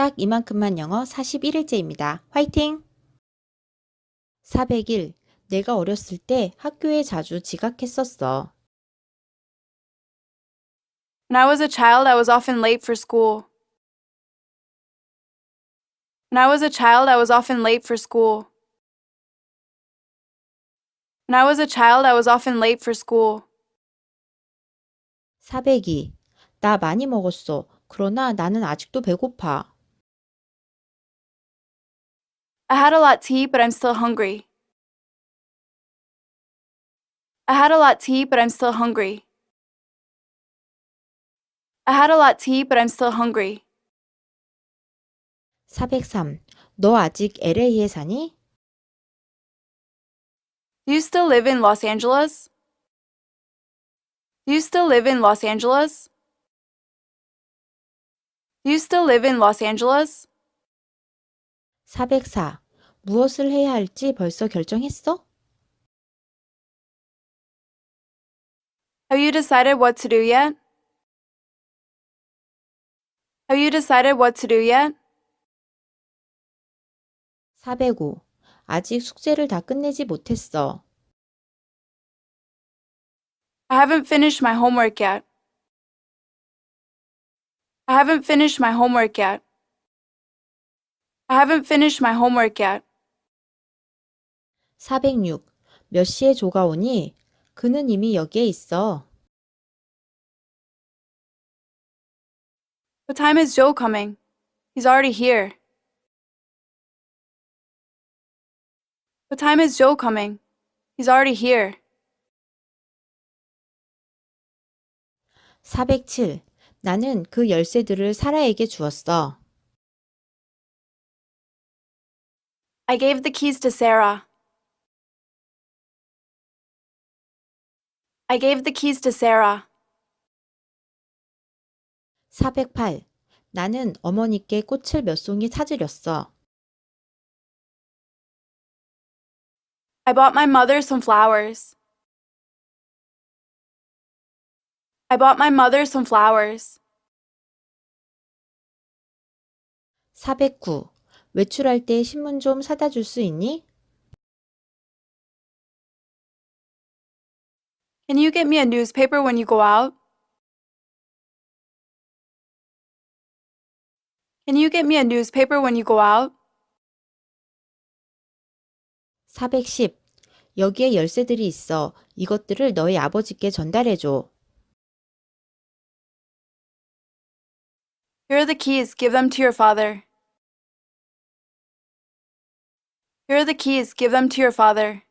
딱 이만큼만 영어 41일째입니다. 화이팅! 401. 내가 어렸을 때 학교에 자주 지각했었어. When I was a child, I was often late for school. When I was a child, I was often late for school. When I was a child, I was often late for school. 402. 나 많이 먹었어. 그러나 나는 아직도 배고파. I had a lot to eat, but I'm still hungry. I had a lot to eat, but I'm still hungry. I had a lot to eat, but I'm still hungry. 403. 너 아직 LA에 사니? Do you still live in Los Angeles? Do you still live in Los Angeles? Do you still live in Los Angeles? 404. 무엇을 해야 할지 벌써 결정했어? Have you decided what to do yet? Have you decided what to do yet? 405. 아직 숙제를 다 끝내지 못했어. I haven't finished my homework yet. I haven't finished my homework yet. I haven't finished my homework yet. 406. 몇 시에 조가 오니? 그는 이미 여기에 있어. What time is Joe coming? He's already here. What time is Joe coming? He's already here. 407. 나는 그 열쇠들을 사라에게 주었어. I gave the keys to Sarah. I gave the keys to Sarah. 408. 나는 어머니께 꽃을 몇 송이 사드렸어. I bought my mother some flowers. I bought my mother some flowers. 409. 외출할 때 신문 좀 사다 줄 수 있니? Can you get me a newspaper when you go out? Can you get me a newspaper when you go out? 410. 여기에 열쇠들이 있어. 이것들을 너희 아버지께 전달해 줘. Here are the keys. Give them to your father. Here are the keys. Give them to your father.